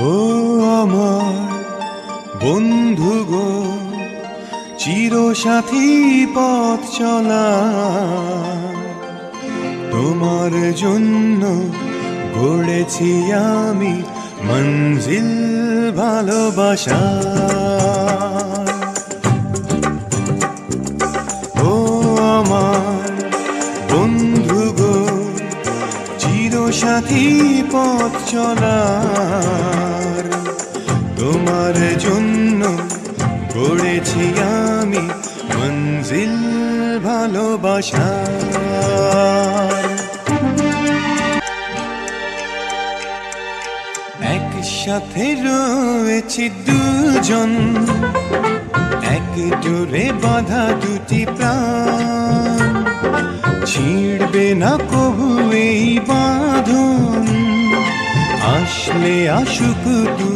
ও আমার বন্ধু গো, চিরসাথী পথ চলা। তোমার জন্য গড়েছি আমি মঞ্জিল ভালোবাসা। ও আমার বন্ধু গো, চিরসাথী পথ চলার তোমার জন্য গড়েছি আমি মঞ্জিল ভালোবাসা। একসাথে রয়েছি দুজন, এক জোরে বাঁধা দুটি প্রাণ। ছিড়বে না কবু এই বাঁধন, আসলে আসুক দু